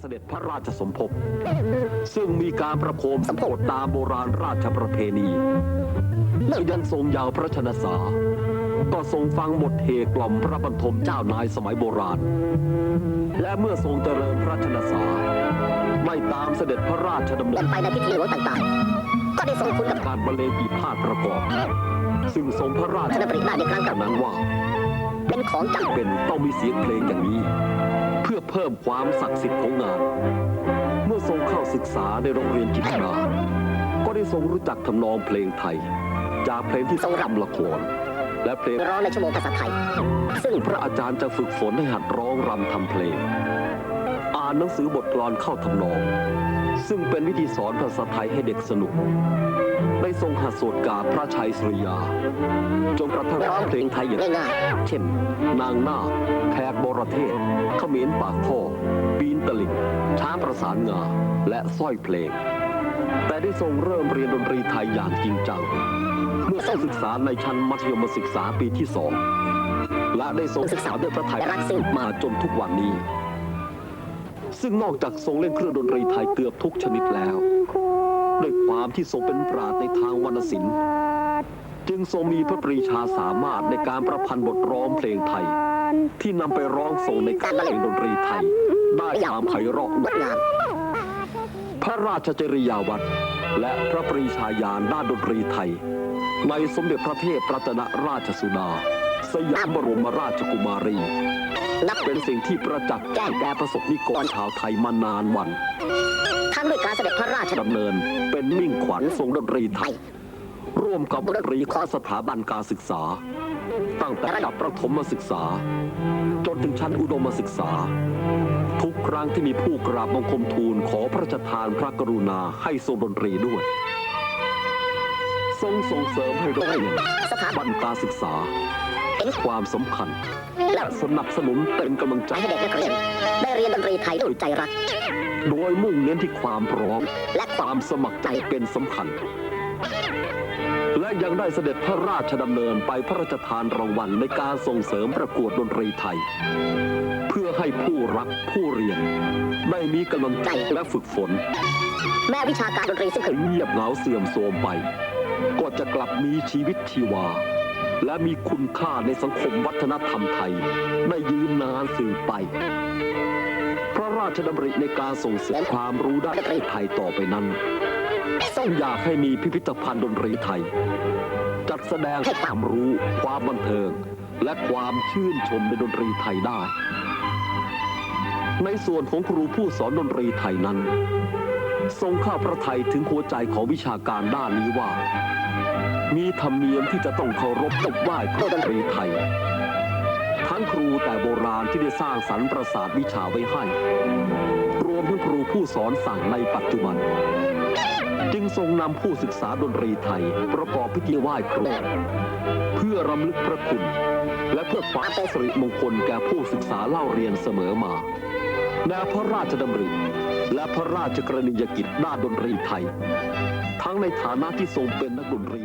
เสด็จพระราชสมภพซึ่งมีการประโคมสมโภชตามโบราณราชประเพณีเมื่อยังทรงยาวพระชนสา ก็ทรงฟังบทเทกล่อมพระบรรทมเจ้านายสมัยโบราณ และเมื่อทรงเจริญพระชนสาไม่ตามเสด็จพระราชดำเนิเดินนไปในพิธีหลวงต่างๆ ก็ได้ทรงคุณกับการบรรเลงปีพาดประกอบ ซึ่งทรงพระราชพระดำริได้ในครั้งจาเก่ากนั้นว่า เป็นของจำเป็นต้องมีเสียงเพลงอย่างนี้ เพื่อเพิ่มความศักดิ์สิทธิ์ของงาน เมื่อทรงเข้าศึกษาในโรงเรียนจิตรราก็ได้ทรงรู้จักทำนองเพลงไทย จากเพลงที่ทรงรำละครและเพลงร้องในชั่วโมงภาษาไทย ซึ่งพระอาจารย์จะฝึกฝนให้หัดร้องรำทำเพลง อ่านหนังสือบทกลอนเข้าทำนอง ซึ่งเป็นวิธีสอนภาษาไทยให้เด็กสนุก ได้ทรงหัดสวดกาพระชัยสุริยา จนกระทั่งร้องเพลงไทยอย่างง่ายเช่น นางนาคแขกบรเทศเขมรปากท่อปีนตลิ่ง ช้างประสานงา และสร้อยเพลง แต่ได้ทรงเริ่มเรียนดนตรีไทยอย่างจริงจัง เมื่อทรงศึกษาในชั้นมัธยมศึกษาปีที่สองและได้ทรงศึกษาด้วยพระไทยรักซึ่งมาจนทุกวันนี้ ซึ่งนอกจากทรงเล่นเครื่องดนตรีไทยเกือบทุกชนิดแล้ว ด้วยความที่ทรงเป็นปราดในทางวรรณศิลป์ จึงทรงมีพระปรีชาสามารถในการประพันธ์บทร้องเพลงไทย ที่นำไปร้องส่งในการเพลงดนตรีไทย ได้ความไพเราะงดงามพระราชจริยาวัดและพระปรีชาญาณด้านดนตรีไทย ในสมเด็จพระเทพรัตนราชสุดา สยามบรมราชกุมารี นับเป็นสิ่งที่ประจักษ์แจ้งแก่ประสบนิกรชาวไทยมานานวัน ทั้งด้วยการเสด็จพระราชดำดำเนิน เป็นมิ่งขวัญทรงดนตรีไทไทยยร่วมกับดนตรีของสถาบันการศึกษา ตั้งแต่ระดับประถมศึกษา จนถึงชั้นอุดมศึกษา ทุกครั้งที่มีผู้กราบบังคมทูลขอพระราชทานพระกรุณาให้ทรงดนตรีด้วยทรงส่งเสริมให้โรงเรียนสถาบับันนการศึกษาเห็น ความสำคัญและและสนับสนุนเป็นกำลังใจให้เด็กนักเรียนได้เรียนดนตรีไทยด้วยใจรัก โดยมุ่งเน้นที่ความพร้อมและคควาวามมสมัครใจเป็นสำคัญ และยังได้เสด็จพระราชดำเนินไปพระราชทานรางวัลในการส่งเสริมประกวดดนตรีไทย เพื่อให้ผู้รักผู้เรียน ได้มีกำลังใจและฝึกฝน แม้วิชาการดนตรีซึ่งเคถึยงเงียบเหงาเสื่อมโทรมไป ก็จะกลับมีชีวิตชีวา และมีคุณค่าในสังคมวัฒนธรรมไทย ได้ยืนนานสืบไป พระราชดำริในการส่งเสริมความรู้ด้านดนตรีไทยต่อไปนั้นทรงอยากให้มีพิพิธภัณฑ์ดนตรีไทย จัดแสดงให้ความรู้ ความบันเทิง และความชื่นชมในดนตรีไทยได้ ในส่วนของครูผู้สอนดนตรีไทยนั้น ทรงข้าพระไทยถึงหัวใจของวิชาการด้านนี้ว่า มีธรรมเนียมที่จะต้องเคารพไหว้พระดนตรีไทย ทั้งครูแต่โบราณที่ได้สร้างสรรค์ประสาทวิชาไว้ให้ รวมทั้งครูผู้สอนสั่งในปัจจุบัน จึงทรงนำผู้ศึกษาดนตรีไทย ประกอบพิธีไหว้ครูเพื่อรำลึกพระคุณ และเพื่อความเป็นสิริมงคลแก่ผู้ศึกษาเล่าเรียนเสมอมาแนวพระราชดำริ และพระราชกรณียกิจด้านดนตรีไทย ทั้งในฐานะที่ทรงเป็นนักดนตรี